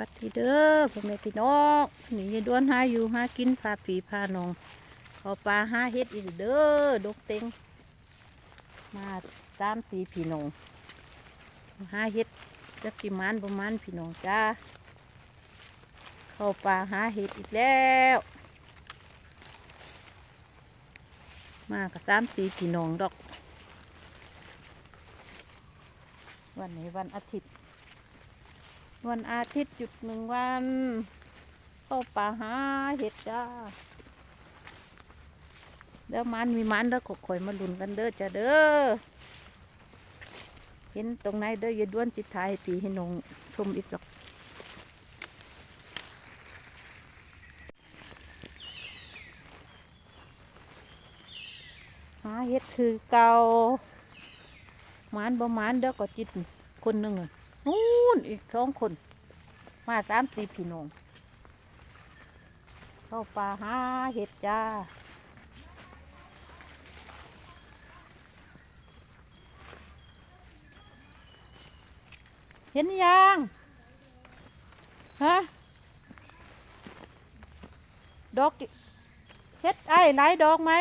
วัสดีเด้อพ่อแม่พี่น้องนี่ยายด้วนหาอยู่หากินพาผีพาน้องเอาปลาหาเฮ็ดอีกเด้อดกเต็งมาตามสีพี่น้องหาเฮ็ดจักสิมานประมาณพี่น้องจ้าเข้าป่าหาเฮ็ดอีกแล้ว มากับสามสีพี่น้องดอก วันนี้วันอาทิตย์ วันอาทิตย์หยุดหนึ่งวัน เข้าป่าหาเห็ดจ้าเด้อมันมีมันเด้อขอคอยมาลุนกันเด้อจ้าเด้อเห็นตรงไหนเด้ออย่าด้วนจิตทายปีให้นงชมอีกหรอกหาเห็ดคือเก่าหมันบ่หมันเด้อก็จิตคนหนึ่งอะ นู่นอีกสองคน มาสามสี่พี่น้องเข้าป่าหาเห็ดจ้าเห็นยังฮะดอกเห็ดไอ้หลายดอกไหม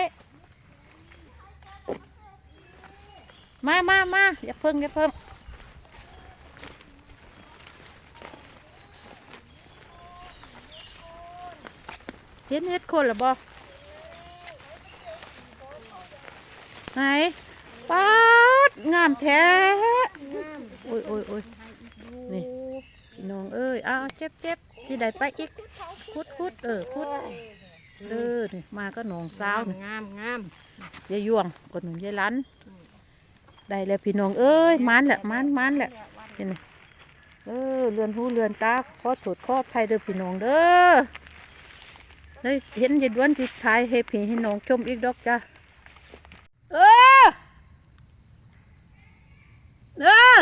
มามามาอย่าเพิ่งอย่าเพิ่ง ห็นเห็ดคนหรือบ่ไหนป๊าดงามแท้โอ้ยโอ้ยโอ้ยนี่พี่น้องเอ้ยเอาเจ็บเจ็บที่ใดไปอีกคุดคุดเออคุดเออนี่มาก็หนองสาวนี่งามงามยายยวงกดหนึ่งยายลันได้แล้วพี่น้องเอ้ยมันแหละมันมันแหละเห็นไหมเออเรือนหูเรือนตาขอโทษขออภัยเด้อพี่น้องเด้อ เลยเห็นยายด้วนจิตทายให้พี่ให้น้องชมอีกดอกจ้ะเออเออ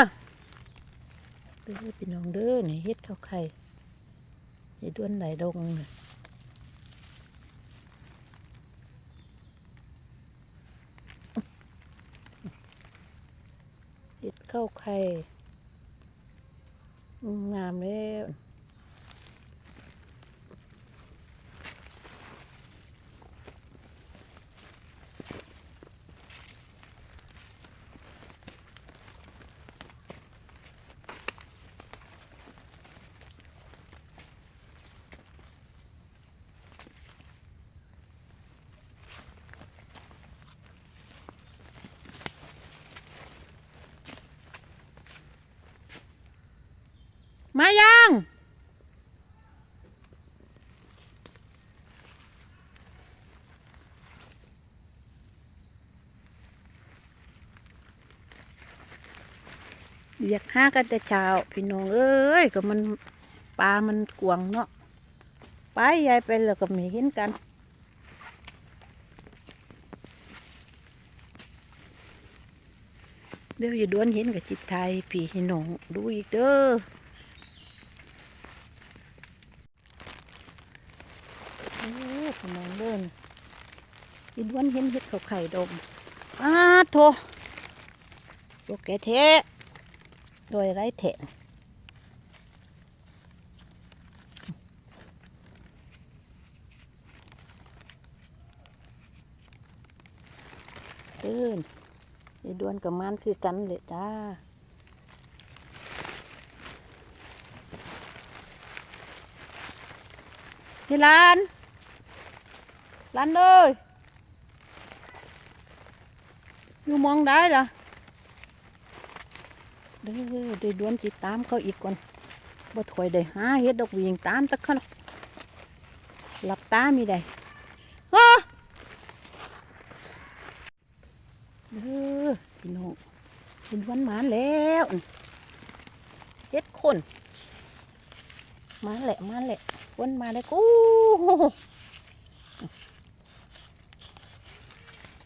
เด้อพี่น้องเด้อนี่เฮ็ดข้าวไข่ยายด้วนไหลดงน่ะเฮ็ดข้าวไข่อืมงามแล้ว มายังอยากห้ากันแต่เช้าพี่น้องเอ้ยก็มันปลามันกวงเนาะไปยายไปแล้วก็ไม่เห็นกันเดี๋ยวอย่าดวนเห็นกับจิตไทยพี่หน้องดูอีกเด้อโอ้ขมองเดิน ยินวันเห็นเห็ดเขาไข่ดมอ้าโถโยกแกเทะโดยไรเทะเดินยายดวนกับมันคือกันเลยจ้าพี่ลานลานเอ้ย อยู่มองได้ล่ะเด้อเดี๋ยวดวนติดตามเขาอีกก่อนบ่ถอยได้หาเฮ็ดดอกวิ่งตามสักคนหลับตามีได้เด้อพี่น้องเป็นวันหมานแล้วเฮ็ดคนมาแหละมาแหละวนมาได้กู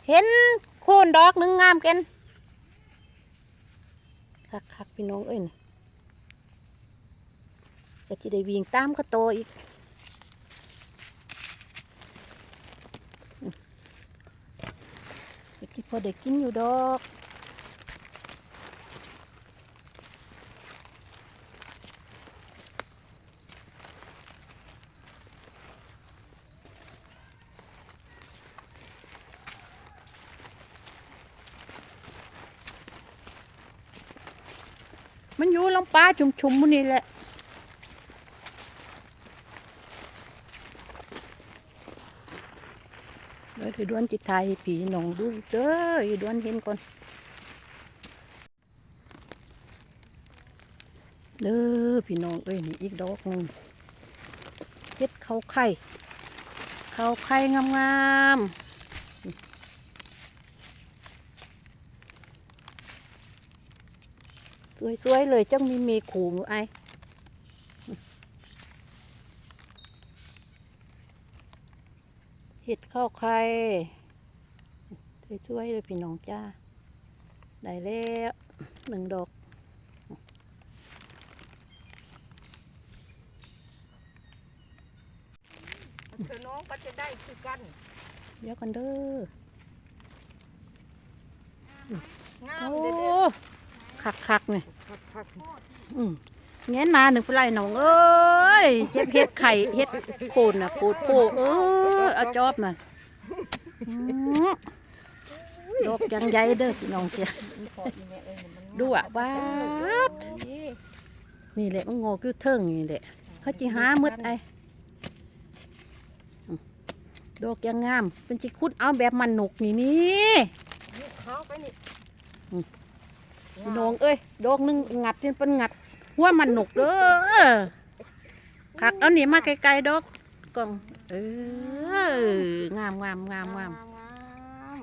เห็น โคนดอกนึงงามกันคักคักๆพี่น้องเอ้ยนี่ก็จะได้วิ่งตามเขาโตอีกก็ที่พอได้กินอยู่ดอก มันอยู่ลำปลาชุมชุมๆมันนี่แหละเดี๋ยวถือดวนจิตไทยผีหนองดูเด้ออีดวนเห็นก่อนเด้อพี่น้องเอ้ยนี่อีกดอกหนึ่งเฮ็ดเขาไข่เขาไข่งามๆ สวยๆเลยจังมีเมขูมือไอเห็ดข้าวไข่สวยๆเลยพี่น้องจ้า ได้แล้วหนึ่งดอกเธอน้องก็จะได้คือกัน เดี๋ยวกันเด้องามโอ้เด็ด คักคักเนี่ยๆพักอืมแงนนาหนึ่งปลายหนองเอ้ยเฮ็ดเฮ็ดไข่เฮ็ดโคนน่ะโคดโพเอ้ยเอาจอบน่ะดอกยังใหญ่เด้อพี่น้องเจ้าๆพออีแม่เอ้ยดูอะบ้าดนี่แหละมันงอกอเทิงนี่แหละ เขาจิหามืดไอ้อืมดอกยังงาม เป็นจิคุดเอาแบบมันหนกนี่นี่นี่เข้าไปนี่ พี่น้องเอ้ยดอกหนึงงัดจนเป็นงัด หัวมันหนกเด้อคักเอานี่มาไกลๆดอกกล่อง เอองามงามงามงามงาม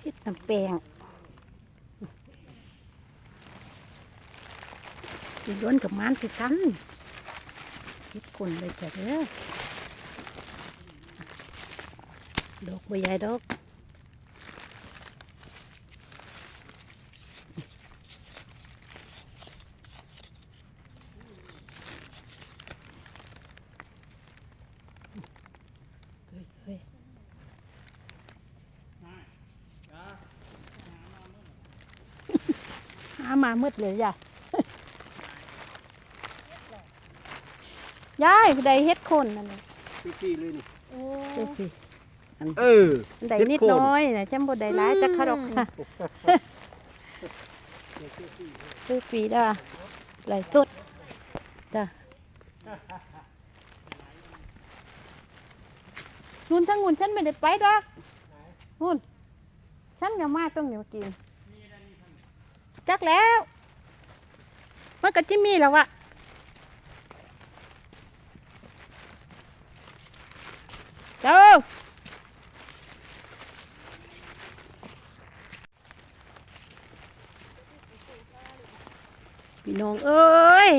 เฮ็ดน้ำแปลงอีล้วนกับมันคือกันเฮ็ดคนเลยจ้ะเด้อ ดอกใบใหญ่ดอกเฮ้ยเฮ้ยหามามืดเลยจ้ะยายได้เฮ็ดคนนั่นน่ะพี่ๆเลยนี่โอ้เจ้าสิเออได้เฮ็ดนิดโคนน้อยนะจำบ่ได้หลายแต่ขะดอกค่ะซื้อปีด้าไหลายสุดจ้ะนู่นทั้งนู่นฉันไม่ได้ไปดอกนู่นฉันยังมาต้องอยู่กิน จักแล้วมันก็จิมีแล้วอะเจ้า พี่ น้อง เอ้ย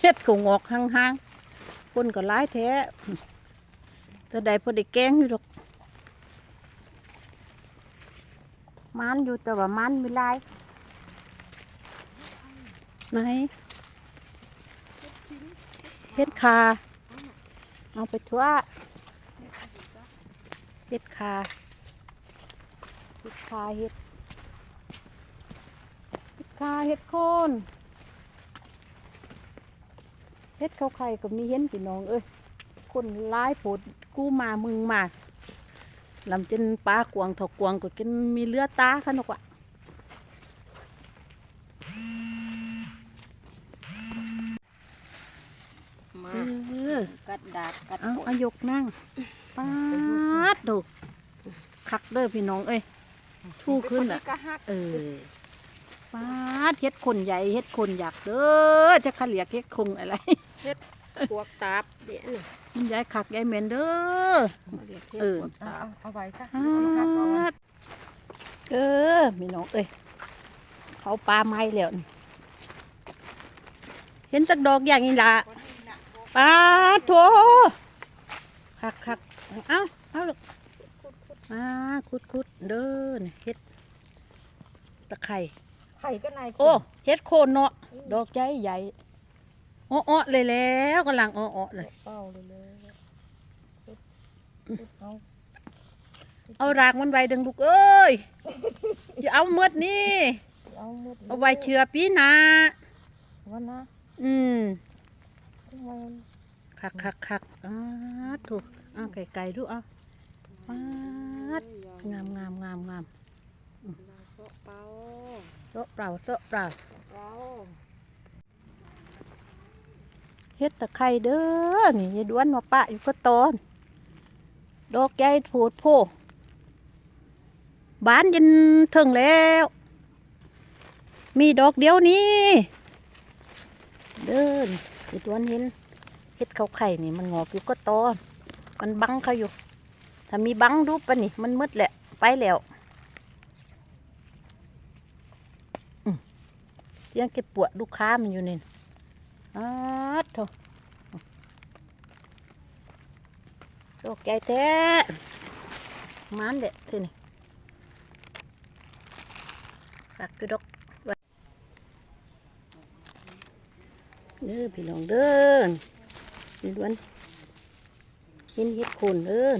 เฮ็ดกงอกห่างๆคนก็ร้ายแท้แต่ใดพอได้แกงอยู่ดอกมันอยู่แต่ว่ามันไม่ลายไหนเฮ็ดคาเอาไปทั่วเฮ็ดคาเฮ็ดคาเฮ็ดเฮ็ดคาเฮ็ดโคน ฮ็ดเขาไข่ก็มีเห็นพี่น้องเอ้ยคนร้ายโผดกู้มามึงมาลำจนปลากวางถกกวางก็กินมีเลือดตาขนกว่ะมาเออกัดดาบกัดเอาปวดอายกนั่งปาดดูคักเด้อพี่น้องเอ้ยชูขึ้นอะก็ฮักเออปาดเฮ็ดคนใหญ่เฮ็ดคนอยากเด้อจะขะเลียกเฮ็ดคงอะไร พวกตาบเดี๋ยวนี่มันยายคักยายเหม็นเด้อ เรียกเออ พวกตาบเอาไว้ซะปาดเออพี่น้องเอ้ยเขาปลาไม้แล้วนี่เห็นสักดอกอย่างนี้ละปาดโถคักคักเอาเอาลูกมาคุดคุดเด้อนี่เฮ็ดตะไคร่ไข่ก็นายโอ้เฮ็ดโคนเนาะดอกใหญ่ใหญ่ อ้อๆเลยแล้วกำลังอ้อๆเลยเป้าเลยเลยเอาเอารากมันไว้ดึงลูกเอ้ยอย่าเอาเมดนี่เอาหมดเอาไว้เชื่อปีหนาวันนะอืมทำไมคักคักคักอ้าถูกอ้าวไก่ไก่ดูเอ้าปาดงามงามงามงามโต๊ะเปล่าโต๊ะเปล่าโต๊ะเปล่า เฮ็ดตะไคร้เด้อนี่ยายด้วนมาปะอยู่ก็ตอน ดอกใหญ่โผดโพบานยินถึงแล้ว มีดอกเดียวนี้ เดินยายด้วนเห็นเฮ็ดเขาไข่นี่มันงอกอยู่ก็ตอนมันบังเขาอยู่ ถ้ามีบังรูปปะนี่ มันมืดแหละ ไปแล้วยังเก็บปวดลูกค้ามันอยู่นี่ อาดโถโชคใจแท้มันเด็ดทีนี่รักคือดอกเด้อพี่น้องเด้อนี่ล้วนเห็นเห็ดโคนเด้อ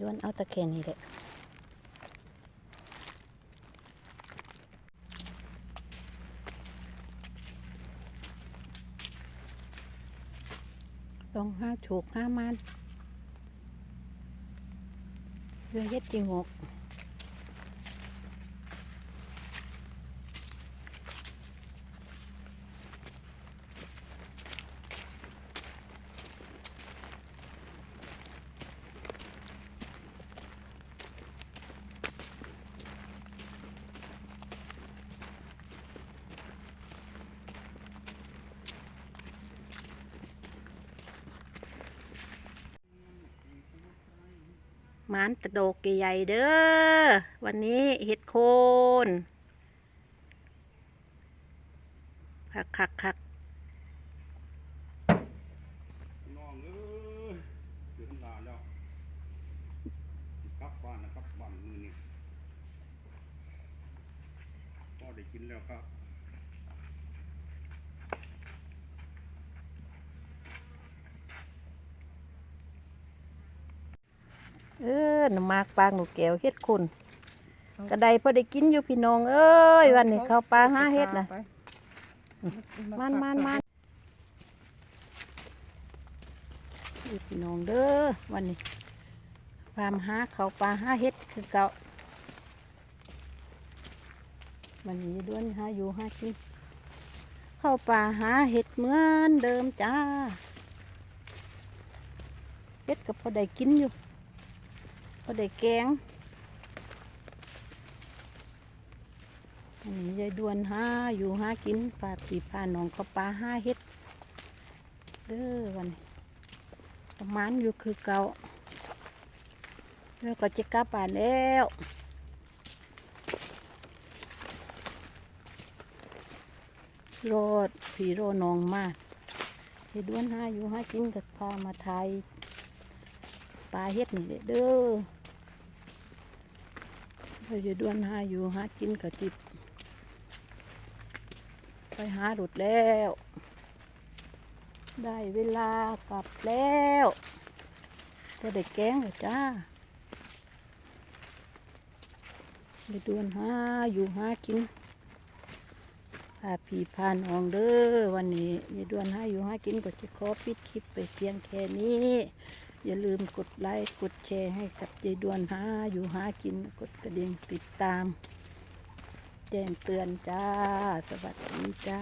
ล้วนเอาตะเคียนนี่แหละลองห้าโฉกห้ามันเรือเย็ดจีงหก มานตะโดกใหญ่ๆเด้อ วันนี้เห็ดโคนคักคักคัก น้องเอ้ยถึงลาแล้วกลับบ้านนะครับบ้านมือนี่พอได้กินแล้วครับ เออหนมากปลางหนูแก้วเฮ็ดคนกระไดพอได้กินอยู่พี่น้องเอ้ยวันนี้เขาปลาห้าเฮ็ดนะมันมันมันอยู่พี่น้องเด้อวันนี้พามหาเขาปลาห้าเฮ็ดคือเก่าวันนี้ด้วนหาอยู่หากินเข้าป่าหาเห็ดเหมือนเดิมจ้าเฮ็ดกับพอได้กินอยู่ พอได้แกงอันนี้ยายดวนหาอยู่หากินปลาปีพาหนองเขาปลาห้าเฮ็ดเด้อวันประมาณอยู่คือเก่าแล้วก็จะกลับบ้านแล้วโรดผีโรนองมากยายดวนห้าอยู่ห้ากินกับพามาไทยปลาเฮ็ดนี่เด้อ เราจะด้วนหาอยู่หากินกับจิบไปหาดุดแล้ว ได้เวลากลับแล้วก็ได้แกงแล้วจ้าไปด้วนหาอยู่หากินพาพี่พาน้องเด้อวันนี้ยายด้วนหาอยู่หากินก็จะขอปิดคลิปไปเพียงแค่นี้ อย่าลืมกดไลค์กดแชร์ให้กับยายดวนหาอยู่หากินกดกระดิ่งติดตาม แจ้งเตือนจ้า สวัสดีจ้า